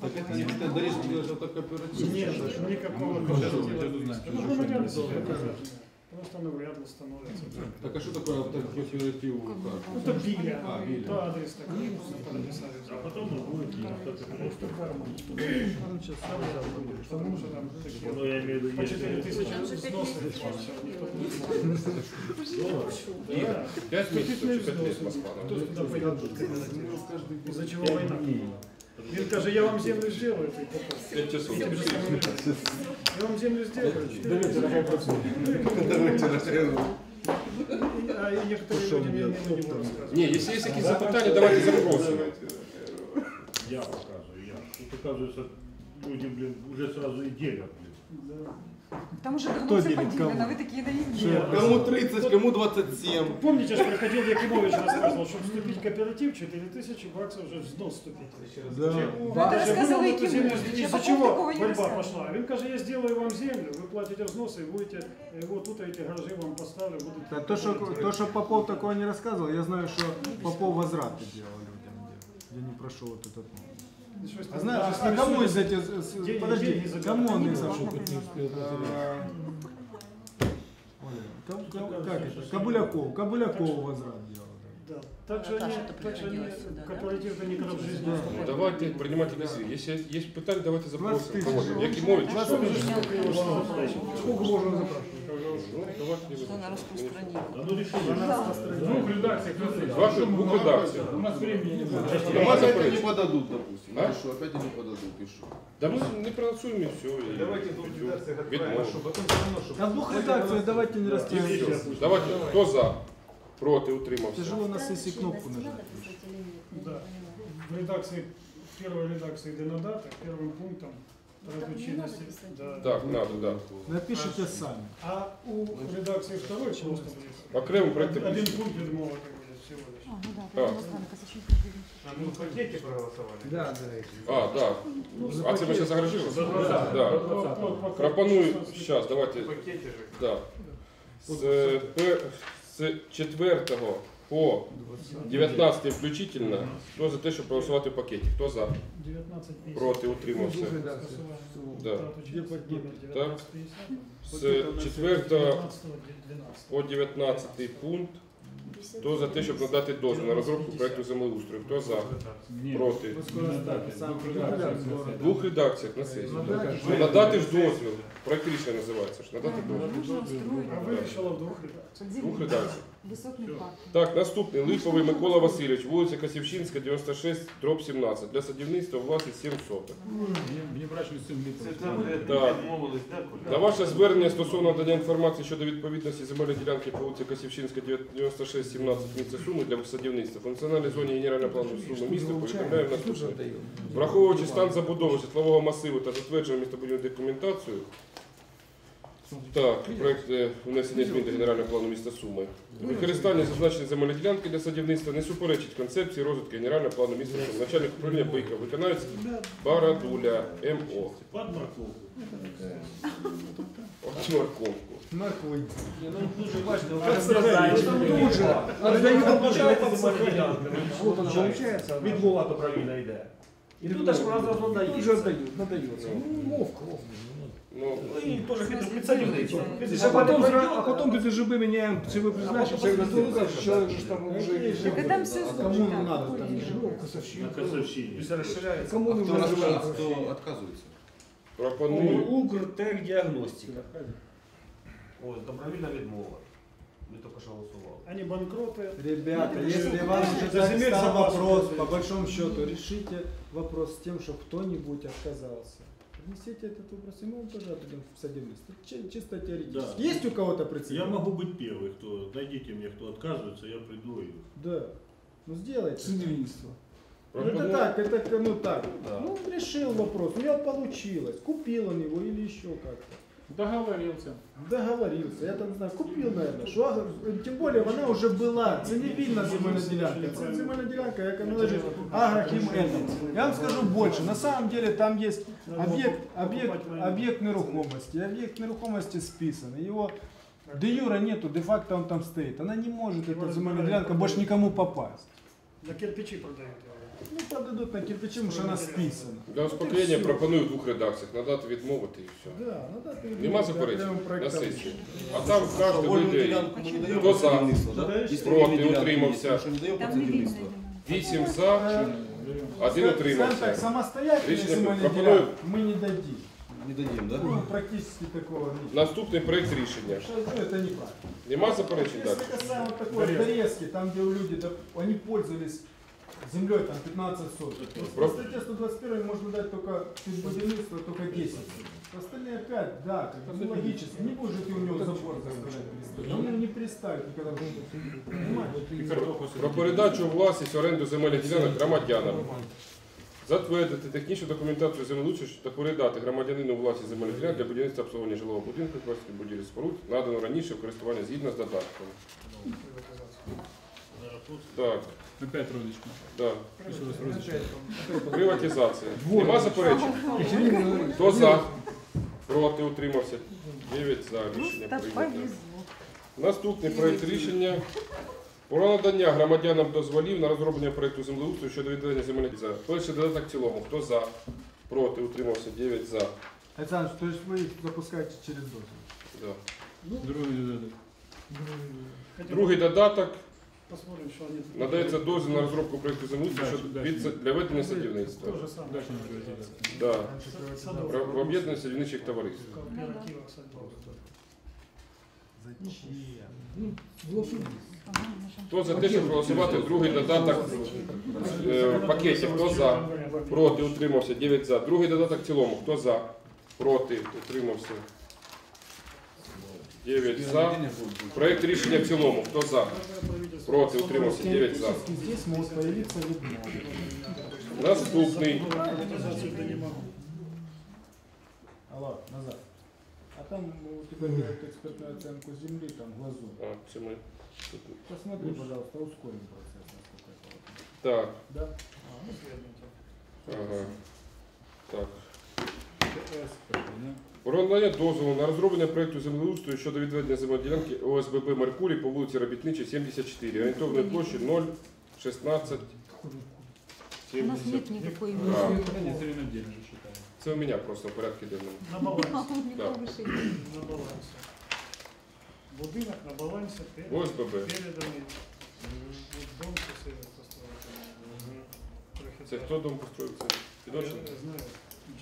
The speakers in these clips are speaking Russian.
Так это не что делать, это кооператив. Нет, никакого кооператива. Ну, обязательно. Просто оно вряд ли становится. Так а что такое кооператив? как? Это биля, А, биля. это адрес такой. А потом будет Просто карма. Потому что там такие Ну, я имею в виду, по если 4 тысячи вообще никто не знает. Да. Пять месяцев чи п'ять Взносов. лет Москва. Кто туда пойдет? Из-за чего война? Він каже, я вам землю сделаю, ты попал. Пять часов. Этим же самым людям. Я вам землю сделаю. А и некоторые люди мне не на него рассказывают. Ні, якщо є якісь запитання, давайте запросимо. я показываю, я. Тут оказывается, люди, блин, уже сразу и делят, блин. Да. Там уже давно все поделено, вы такие наивные. Кому 30, кому 27. Помните, что приходил Якимович рассказывал, чтобы вступить в кооператив, 4000 баксов уже взнос вступить. Это Даже рассказывал было эту землю, Якимович. Из-за чего борьба рассказывал. пошла? Він каже, я сделаю вам землю, вы платите взносы, и будете, э, вот тут эти гаражи вам поставлю, будут... Да, то, что, то, что Попов такого не рассказывал, я знаю, что Попов возвраты делал людям. где- Я не прошел вот этот. Ж А знаешь, а кому из если- этих, подожди, кому он Не их Как это? Кабуляков, Кабуляков возврат делал. Да. Так же они, так же они кооператив-то никогда в жизни Ну, давайте приймати decision. Якщо є питання, давайте 20 запросимо. запрашивают? Сколько можно запрашивать? Ну, давайте не Что она распространила. А ну решили. Двух редакциях Ваша двох редакцій. У нас времени не будет. Нема Опять они заперечень. подадут, допустим. А? Ну что, опять они подадут, и что? Да ми не проголосуємо і все. і Давайте в двух все. редакциях Відмовимо. отправим, чтобы потом все равно, чтобы... А в двух редакциях давайте не растягивать. Давайте, хто за? Проти, утримався. Тяжело на сессии кнопку нажать. Да. В редакции, в первой редакции денодата, первым пунктом трату чинности. Да. Так, надо, да. Напишите сами. А у редакции второй просто будет. Окремо проти. Один пункт відмови буде всего лишь. А, ну да, А. потому что она Косачинская будет. А мы в пакете проголосовали? Да, да. А, так. А це ми ще загрожили? Да. По- по- по- Пропоную, 16. зараз, давайте, В пакете же. да. З, е, пе- з 4 по 19 включительно, хто за те, щоб проголосувати в пакеті? Хто за? 19.50. Проти, утримався. Да. Так. З 4 по 19 пункт, хто за те, щоб надати дозвіл на розробку проекту землеустрою? Хто за? Проти. В двох редакціях на сесії. Надати ж дозвіл. Проект рішення називається. Надати дозвіл. А вирішила в двох редакціях. В двох парк. Так, наступний. Липовий Микола Васильович, вулиця Косівщинська, 96, дроб 17. Для садівництва власність 7 соток. Це там, де Так. На ваше звернення стосовно надання інформації щодо відповідності земельної ділянки по вулиці Косівщинська, 96, 17 місця Суми для садівництва. Функціональній зоні генерального плану Суми міста повідомляємо наступне. Враховуючи стан забудови житлового масиву та затверджену містобудівну документацію, так, проект е, внесення змін до генерального плану міста Суми. Використання зазначеної земельної ділянки для садівництва не суперечить концепції розвитку генерального плану міста Суми. Начальник управління Бойка, виконавець Барадуля МО. Под морковку. От морковку. Морковь. Вот она получается, відмова добровільна йде. І тут аж разом надається. Уже отдают, надается. Ну, ловко. Ну, Ну і теж під підсадівницю. А потом, а потом без ЖБ меняем ЦВ призначить, человек, человек же там уже... Так и там все Кому не надо там? На Косовщине. Кому А кто нужно рассказывает, кто отказывается? пропоную. Укртехдіагностика. Ось, добровільна відмова. Ми тільки що голосували. Они банкроты. Ребята, если вам уже За так земель стал запас вопрос, будет. по большому счету, решите вопрос с тем, чтобы кто-нибудь отказался. Принесите этот вопрос, и мы вам тоже отдадим в. Чи- Чисто теоретически. Да. Есть у кого-то Я прецедент? могу быть первый, кто... Найдите мне, кто отказывается, я приду и... Да. Ну сделайте. Садівництво. Ну, это так, это ну так. Да. Ну решил вопрос, у него получилось, купил он его или еще как-то. Договорился. Договорился, я там не знаю, купил, наверное. Что, агро- тем более, она уже была, це не вільна земельна ділянка. Це земельна ділянка, яка належить Агрохім Енерго. Я вам скажу больше, на самом деле там есть объект, объект, объект нерухомости. Объект нерухомости списан. Его де юра нету, де факто он там стоит. Она не может, эта земельная делянка, больше никому попасть. На кирпичи продают. Ну, подадут на кирпичи, потому что она списана. Для успокоєння Всё. пропоную в двох редакціях надати відмовити і все. Да, ну да, ты Нема я заперечень прям на проектом сесії. А там в кожному Вольну вийде ділянку ми не даємо Хто під за? садівництво, да? Проти, Якщо утримався. вільні ділянки є, тому що не даємо під Там не видно. садівництво. 8 за, один Скажем так, утримався. самостоятельно Решение земельной пропоную. делянки мы не дадим. Не дадим, да? Ну, практически такого нет. Наступний проект рішення. Что это неправильно. Нема заперечень далі? Если касаемо такой отрезки, там где у люди, да, они пользовались землей там 15 соток. По Про- статье 121 можно дать только через будівництво только 10 соток. Остальные опять, да, как бы, ну, логически. Не будет ты у него забор заставлять переставить. Он его не переставит никогда. в жизни. Понимаете? Про передачу у власність оренду земельних ділянок громадянам. Затвердити технічну документацію землеустрою та передати громадянину у власність земельних ділянок для будівництва обслуговування жилого будинку, квартирів будівлі споруд, надано раніше в користування згідно з додатком. Так, Опять родичка. да. Приватизація. Нема заперечень? Хто за? Проти утримався. 9 за. Рішення прийнято. Наступний проект рішення про надання громадянам дозволів на розроблення проекту землеустрою щодо відведення земельних за. Перший додаток в цілому. Хто за? Проти утримався 9 за. Александр, то есть вы их запускаете через дозвол? Да. Другой додаток. Другий додаток Посмотрим, что они... надається дозвіл на розробку проекту землеустрою щодо Дальше, від- для ведення садівництва. То же самое. Дальше не приватизация. Да. Про- В об'єднання садівничих товариств. В кооперативах садовых. Зачем? Ага, нажал. Хто за те, щоб проголосувати другий додаток е, в пакеті? Хто за? Проти утримався 9 за. Другий додаток в цілому. Хто за? Проти утримався 9 за. Проект рішення в цілому. Хто за? Проти утримався 9 за. Здесь могут появиться видно. Наступний. Алло, назад. А там у тебя экспертную оценку земли, там глазу. А, це ми. тут. Посмотри, пожалуйста, ускорим процесс, насколько это возможно. Так. Да? А, ну, следователь. Ага. Так. ТС, да? Про надання дозволу на розроблення проекту землеустрою щодо відведення земельної ділянки ОСББ Меркурій по вулиці Робітничій, 74. Орієнтовної площі 016 У нас нет никакой считают. Це у мене просто в порядку денному. На балансе. Да. На балансе. Будинок на балансе перед- ОСББ. переданный. Вот дом построил. Трохи Це хто дом построїв? Це Я знаю,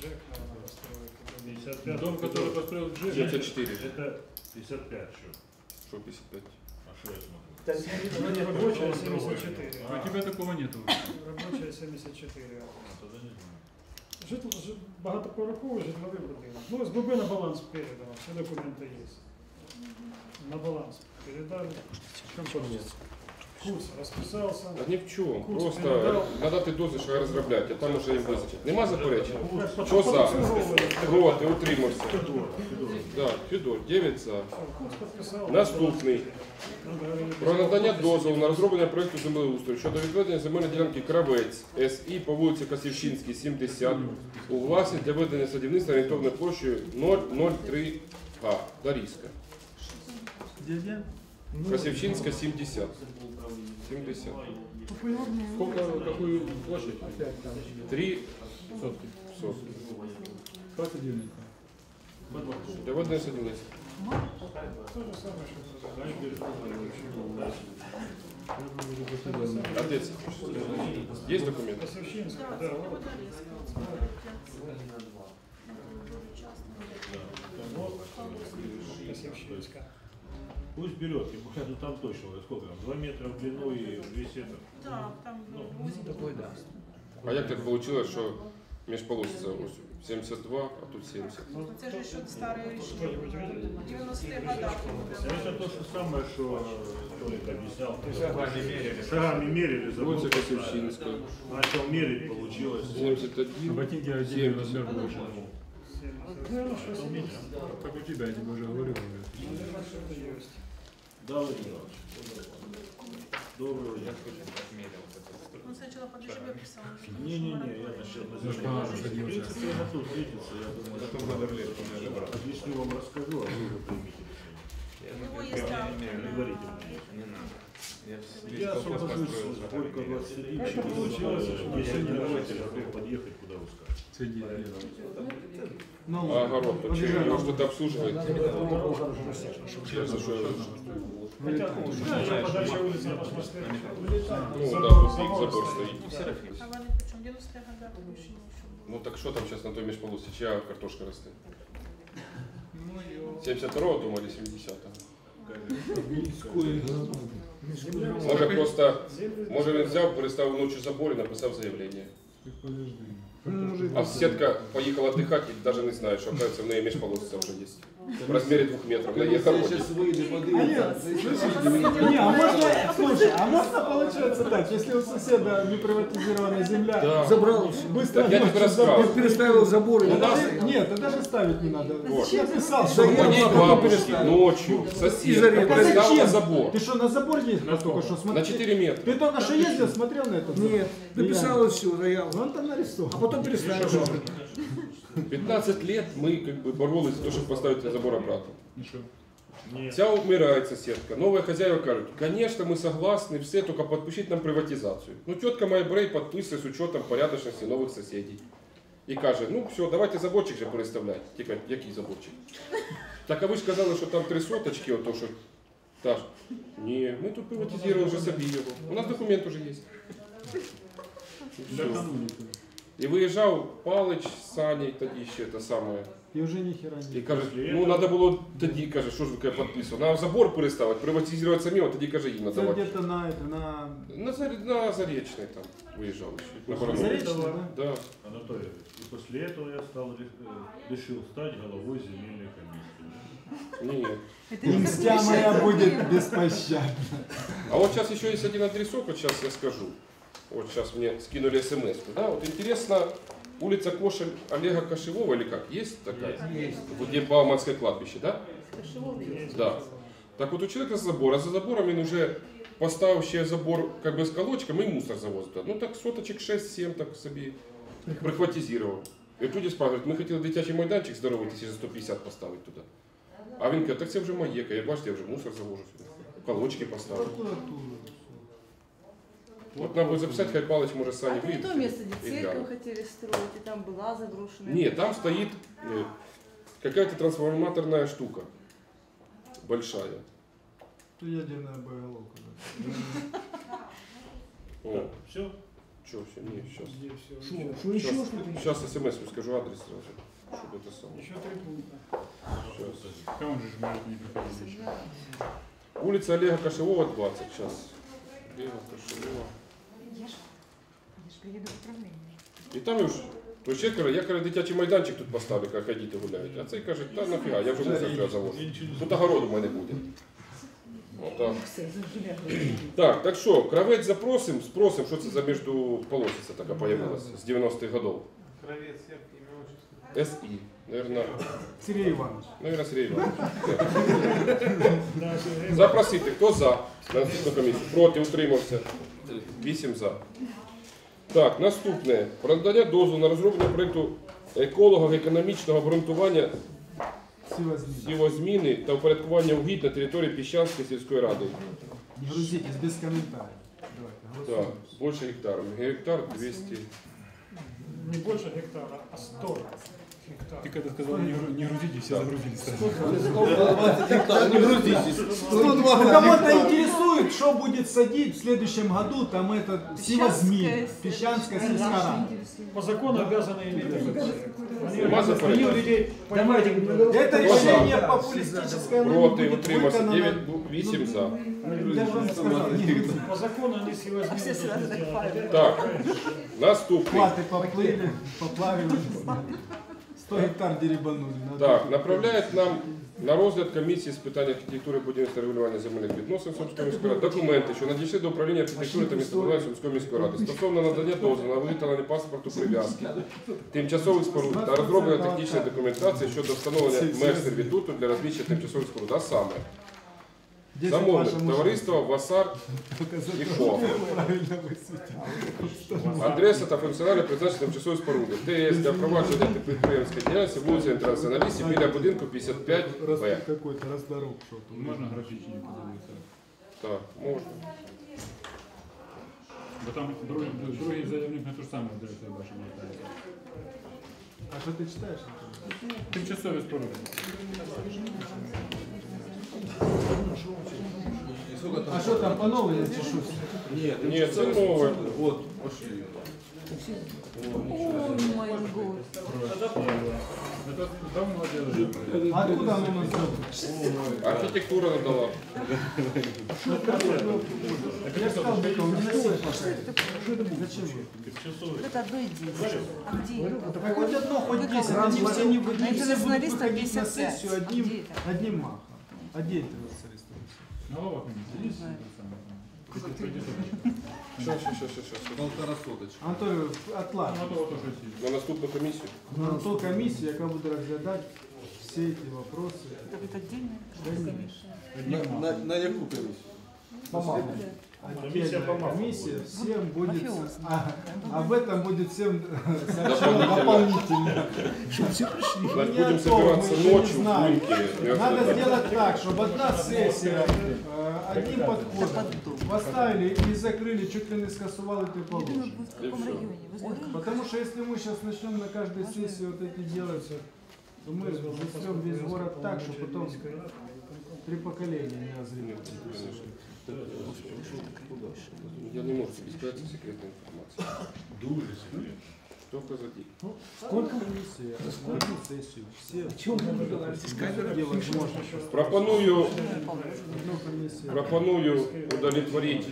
Джек, наверное, построил. Когда 55. Дом, который построил Джек, 74. это 55 что? Що 55? А что я смотрю? Рабочая 74. А у тебя такого нету. Рабочая 74. Тогда не знаю. Житл, жит, багатоповерховий житловий будинок. Ну, СББ на баланс передано, все документи є. На баланс передали. Курс розписався. Та ні в чому. Курс Просто передав. надати дозвіл, що розробляти, а там уже їм визначать. Нема заперечень? По- Що по- за? обслуговування. Проти, утримався. Федор, Федор. Да, Федор, 9 за. Курс підписав. Наступний. Надо говорити, Про надання дозволу на розроблення проекту землеустрою щодо відведення земельної ділянки Кравець СІ по вулиці Косівщинській, 70 у власність для ведення садівництва орієнтовною площею 003 га. Дарійська. Где, где? Косівщинська, 70. 70. Популярная. Сколько, какую площадь? Опять там. 3 Сотки. сотки. 29. Для ведення садівництва. те ж саме, що А де це? Є документи? Косівщинська, да, вот. Вот. Косівщинська. Пусть берет, ему ну, там точно, сколько там, 2 метра в длину и весь этот. Так, там Ну, такой, да. А як так вийшло, що між полосиця ось 72, а тут 70? Ну, Це ж ще старе рішення. Хто-нибудь видел? В 90-х годах. Это то же самое, что Толик объяснял. Шагами мерили, забыл. Вулиця Косівщинська, Начал мерить, получилось. 71, Ботинки 70. Ну. Как у тебя, я тебе уже говорил. Да, Владимир Иванович. Доброго дня. Он сначала под ЖБ писал. Не-не-не, я насчет на что, В принципе, я тут встретиться, я думаю, что объясню вам, расскажу, а вы уже примите решение. У него есть. Не мне. Я освобожусь сколько у вас сидит, Как это получилось, что если не вы можете, готов подъехать, куда вы скажете. Ну, А огород, то побежали. че, может это обслуживает? Честно, что я- Хотя, ну, подальше улица пошла следующая. Ну да, тут забор стоит. А вони причому 90 года більше нічого. Ну так що там зараз на той міжполосі? Чия картошка росте? 72-го дома или 70-го? Може просто, може він взяв, переставив ночі забор і написав заявлення. А сетка поїхала отдыхать і навіть не знає, що оказывается в неї міжполосиця вже є. В розмірі двох метрів. Наїхав. Я сейчас выйду, А подивиться. нет, не, а можно, слушай, а можно получается так, если у соседа неприватизированная земля, Да. Забрал все. быстро Так я тебе ночью рассказывал. забор- Переставил заборы. Да даже- Нет, да даже ставить не надо. Вот. Я писал, Да что я Моей потом бабушки переставил. ночью Из-за соседка ребят. переставила Зачем? забор Ты что, на забор ездил только что? Смотри. на 4 метра. Ты только что ездил, смотрел на это? Нет, написал и все, заяву. Вон там нарисовал. А потом переставил. 15 лет мы как бы боролись за то, чтобы поставить забор обратно. Нет. Вся умирает соседка. Новые хозяева говорят, конечно, мы согласны, все, только подпишите нам приватизацию. Ну, тетка моя Брей подписывает с учетом порядочности новых соседей. І каже, ну все, давайте заборчик же переставляти. Ті кажуть, який заборчик? Так а ви ж казали, що там три соточки, ото що. Та ж. Ні, ми тут приватизували вже собі його. У нас документ уже є. І Для все. экономики. І виїжджав Палич з Саней тоді ще те саме. И уже ни хера І не. каже, ну треба було тоді, каже, що ж ви каже, підписував. На забор переставити, приватизувати самі, а тоді каже їм Это надавати. где-то на это, на... На, Зарі- на Заречний там виїжджав ще. На Баранові. Заречный, да? Да. Анатолий, и после этого я стал, ре- э, решил стать головой земельной комиссии. Ні. Это не Мстя моя будет беспощадна. А вот сейчас еще есть один адресок, вот сейчас я скажу. Вот сейчас мне скинули смс. Да, вот интересно, улица Кошель Олега Кошевого или как? Есть такая? Есть. Вот где Бауманское кладбище, да? Да. Так вот у человека забор, а за забором он уже поставив ще забор как бы с колочком и мусор завозит. туда. Ну так соточек 6-7 так собі прихватизировал. І тут спрашивають, ми хотіли дитячий майданчик здоровий тисяч за 150 поставити туди. А він каже, так це вже моє, я бачите, я вже мусор завожу сюди. Колочки поставив. От нам буде записати, хай Палич може А Сані это не то место, где церковь хотели строить, и там была заброшенная. Нет, там стоит э, какая-то трансформаторная штука. Большая. То ядерная боголовка. да. О, Все? что все, не, сейчас. Что, что еще Сейчас, что-то? сейчас смс скажу адрес сразу. Чтобы это самое. Еще три пункта. Сейчас. Кому же может не приходить еще? Улица Олега Кошевого, 20. Сейчас. Олега Кошевого. Я ж, я ж приеду в управление. І там już. То ще каже, я каже, дитячий майданчик тут поставлю, як ходіти гуляють. А цей каже, та нафіга, я вже мусор сюди завожу. Тут огороду в мене буде. Отак. Так, так що, кравець запросим, спросим, що це за міжполосиця така появилася з 90-х годов. Кравець, як ім'я отчество? СІ, наверное, Сергей Иванович. наверное, Сергій Іванович. Запросити, хто за на наступну комісію? Проти, утримався. Вісім за. Так, наступне. Про надання дозволу на розроблення проєкту еколого-економічного обґрунтування сівозміни та упорядкування угідь на території Піщанської сільської ради. Не без комментариев. Давайте, Так, більше гектарів. Гектар 200. Не больше гектара, а 100 гектар. Ты когда сказал, не, не грузитесь, все загрузились. Не грузитесь. Ну, Кого-то интересует, что будет садить в следующем году, там это сивозмин, Песчанская Песчанская сельская. По закону обязаны иметь людей Это решение популистическое, Проти, будет утримався. выконано. 9, 8 за. По закону они с его А все сразу так. Так, наступний. Платы поплыли, поплавили. 100 гектар дерибанули. Так, направляють нам на розгляд комісії з питань архітектури, будівництва регулювання земельних відносин Сумської міської ради документи, що надійшли до управління архітектури та містобудування Сумської міської ради стосовно надання дозволу на виготовлення паспорту прив'язки, тимчасових споруд. Та розроблення технічної документації щодо встановлення меж сервітуту для розміщення тимчасових споруд. А саме 10 Замовник товариство Васар і ФО. Адреса та функціональне призначення тимчасової споруди. ТС для впровадження підприємської діяльності вулиця Інтернаціоналістів біля будинку 55 Раз Б. какой-то раздорог что-то. Можна графічні подивитися. Так, можна. Бо там другий, другий заявник на ту ж саму адресу я бачу. А что ты читаешь? Тимчасові споруди. А что там по новой я чешусь? Нет, Ні, це нове. Вот, пошли. О май год. Это давно делали. Откуда оно у нас идет? Архітектура надала. Я сказал, Быков, не носи, пожалуйста. Зачем вы? Тимчасові. Это одно и десять. А где это? Так хоть одно, хоть Вы десять, как они хотите. все не, А не это все будут националистов выходить на 55. сессию А одним, где это? одним махом. А где это националистов? Голова комісії. Є знаю. те саме там? Ти підійдеш. Щас, щас, щас, щас, щас. Полтора соточки. Анатолій, Ну, отладно. а то ото щось є. На наступну комісію. На ту комісію, яка буде розглядати всі ці вопроси. Это будет отдельно? На, на, на яку комісію? Отдельная комиссия всем будет, а, об этом будет всем сообщено дополнительно. Значить, Не будемо о том, збиратися мы еще не ночі в знаем. Буньки. Надо сделать так, чтобы одна сессия э, одним подходом поставили и закрыли, чуть ли не скасовали ты знаете? Потому что если мы сейчас начнем на каждой сессии вот эти делать, то мы застрем весь город так, что потом три поколения не разрывают. Я не можу собі сказати це секретна інформація. Дуже секретно. Хто казати? Сколько комиссий, сколько сессий, все. делать можно. Пропоную, Одну комиссию. пропоную удовлетворити.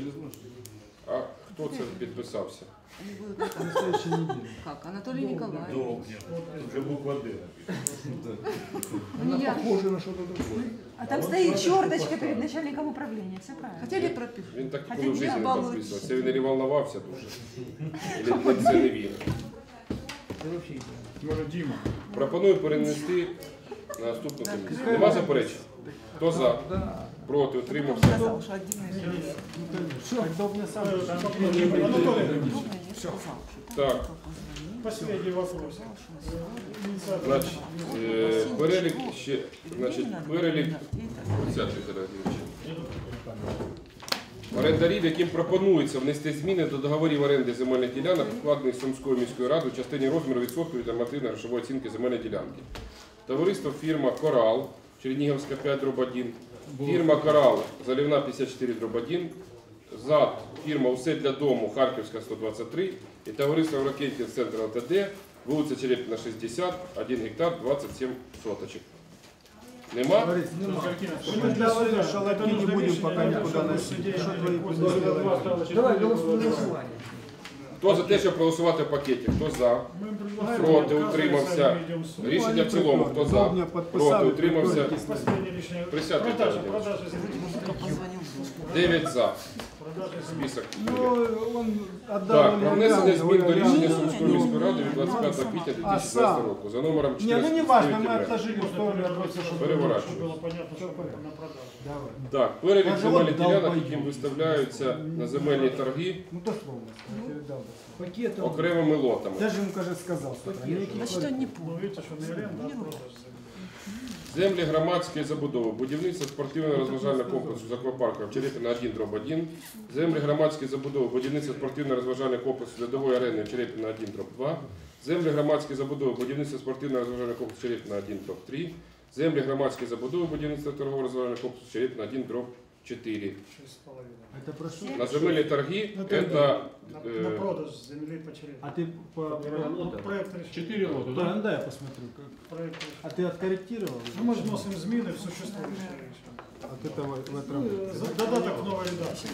А хто це підписався? Они будут На следующей неделе. как? Анатолий Николаевич. Вже буква Д. Ну, я- Похоже на что-то другое. А там стоит черточка перед начальником управления, все правильно. Хотели пропишут. Він так А ніколи в ти житті не балуй. підписував. Це він не волновався дуже. Или це не він. Може Діма. Пропоную перенести на наступну комісію. Нема заперечень? Хто за? Проти, утримався? Так. Последний вопрос. Значить, е, перелік ще, значить, перелік 30 Орендарів, яким пропонується внести зміни до договорів оренди земельних ділянок, укладених Сумською міською радою в частині розміру відсотків від нормативної грошової оцінки земельної ділянки. Товариство фірма Корал, Чернігівська 5 дроб 1, фірма Корал, Залівна 54 дроб 1, ЗАД, фірма Усе для дому, Харківська 123 і товариство Ракетів Центр ЛТД, вулиця Черепіна 60, 1 гектар 27 соточок. Нема? Мы договорились, что не будем пока никуда носить. Что твои предложения? Давай, голосуємо. Хто за те, щоб проголосувати в пакеті? Хто за? Проти, утримався. Рішення в цілому. Хто за? Проти, утримався. Присядьте, Продажа, Владимир. продажа земли. Позвонил. 9 за Продажа земли. Список. Ну, он отдал Так, про внесення змін до рішення Ні, ні, Сумської ні, міської ні, ради ні, від ні, 25 сама. квітня А 2017 сам? року за номером Не, ну не важно, мы 14. отложили в сторону, я просто Чтобы чтобы... Переворачивай. было понятно, что на продажу. Давай. Так, перелік Каже, земельних от ділянок, долбоєб. яким виставляються на земельні торги Ну, дословно, передал. Пакетом. окремими лотами. Я же ему, кажется, сказал. с утра. Никаких Значит, он не Ну, понял. видите, что не аренда, а продаж земли. Землі громадської забудови, будівництво спортивно-розважального комплексу з аквапарком Черепіна 1 дроб 1, землі громадської забудови, будівництво спортивно-розважального комплексу льодової арени Черепіна 1 дроб 2, землі громадської забудови, будівництво спортивно-розважального комплексу Черепіна 1 дроб 3, землі громадської забудови, будівництво торгово-розважального комплексу Черепіна 1 дроб 4. Шесть с половиной. Это про что? На земельні торги Ну, це На, е, на продаж земли по черепу. А ты по... Ну, проект решения. Чотири лоти, Да, да, я посмотрю. как- Проект. А ты откорректировал? Ну, мы же вносим змины в существующее решение. От этого в Ну, этом. э, за- Додаток новой редакции.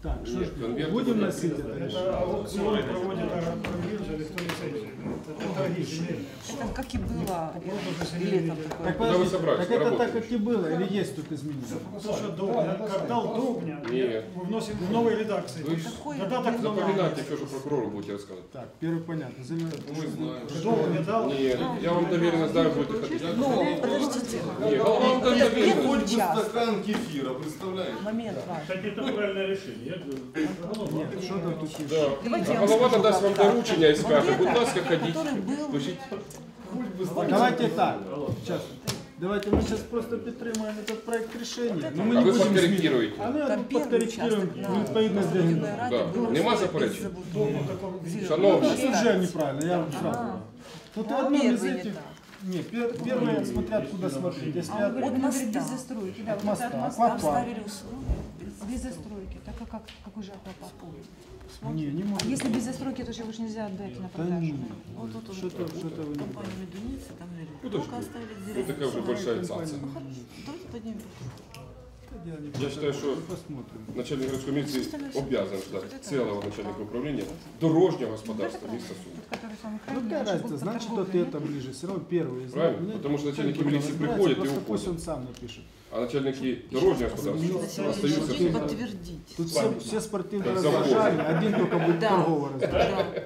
Старый вариант. Там один Так, что Нет, ж, конверт будем уже- носить это? Это аукцион проводит агробиржа или кто лицензию. Это торги земельные. Это как и было Продажа и земельных летом дел. такое. Так, Куда вы подожди, собрались? так это Поработаете. так, как и было, или есть тут изменения? То, что Довня, как дал Довня, Нет. мы вносим в новой редакции. Ви ж Такое Додаток к новой запам'ятайте все, що прокурору будете розказувати. Так, первый понятно. Замер- Мы знаем. Довня дал. Ні, я вам довірено здаю, будете ходити. Ну, подождите. Ні, голова вам там Нет, не нет, видно. Хоть бы Участок. стакан кефира, представляешь? Момент важный. Кстати, это правильное решение. Я говорю, голова. Нет, что там тут еще? Да. Давайте А я вам голова скажу, надасть вам как так. доручення і скаже, Вот будь это, ласка, ходіть, который был- пишіть. Давайте так. Сейчас. Давайте мы сейчас просто підтримаємо этот проект решения. Но мы А не ви будем подкорректируєте. А мы Там тут первый подкорректируем участок на відповідно до Верховной Раде Да. было Нема без заперечень? забудови. Шановні, Это уже неправильно, я вам сразу А. говорю. Тут Ну, одно из первый не этих... так. Нет, пер- первое, смотря откуда смотреть. Если А от- он От говорит, моста. без застройки, да, От вот это моста. от моста. Там Аквапарк. ставили условия. Без застройки. Так а как, какой же аквапарк? Не, не А может. если без застройки, то ж нельзя отдать на Да продажу? не. Вот тут уже Что-то, что-то вы не компания Медуница, там говорили, Подожди. только оставили ну деревья. така вже большая цаца. Давайте поднимем. Я считаю, что начальник городской милиции обязан ждать целого начальника управления дорожнего господарства который самый Ну какая разница, значит, вот это ближе. Все равно первый Правильно, потому что начальники мне милиции приходят и уходят. пусть он сам напишет. А начальники дорожнего На господарства остаются подтвердить. Тут все, все спортивные развлечения, один только будет торговый то?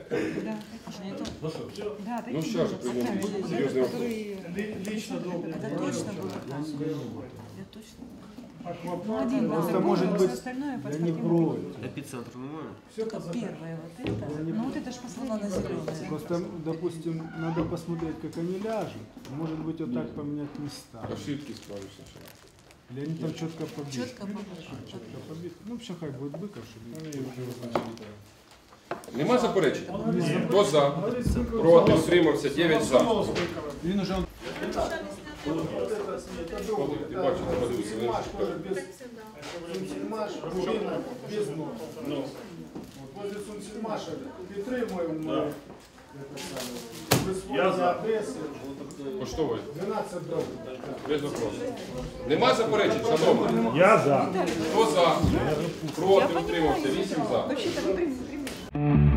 Ну что, все? да, Ну, сейчас же. Вот серьезный вопрос. Лично добрый. Это точно было. Я точно. Ну, Аквапарк. один Просто, может а быть, остальное под Я не против. Эпицентр нормально? Только первое вот это. Ну вот это ж последняя на зеленое. Просто, допустим, надо посмотреть, как они ляжут. Может быть, вот так поменять места. Ошибки справишь сначала. Или они там четко побиты. Четко побиты. Четко побиты. Ну, вообще, хай будет быков, чтобы... Нема заперечень? Хто за? Проти, утримався, 9 за. Він уже... Ти бачиш, подивися, він Сунсельмаш, Рубіна, без ног. Возле Сунсельмаша підтримуємо. Я за. адреси поштовий. 12 дорог. Без вопросу. Нема заперечень, шановні? я за. Хто за? Проти, утримався, 8 за. Вообще-то.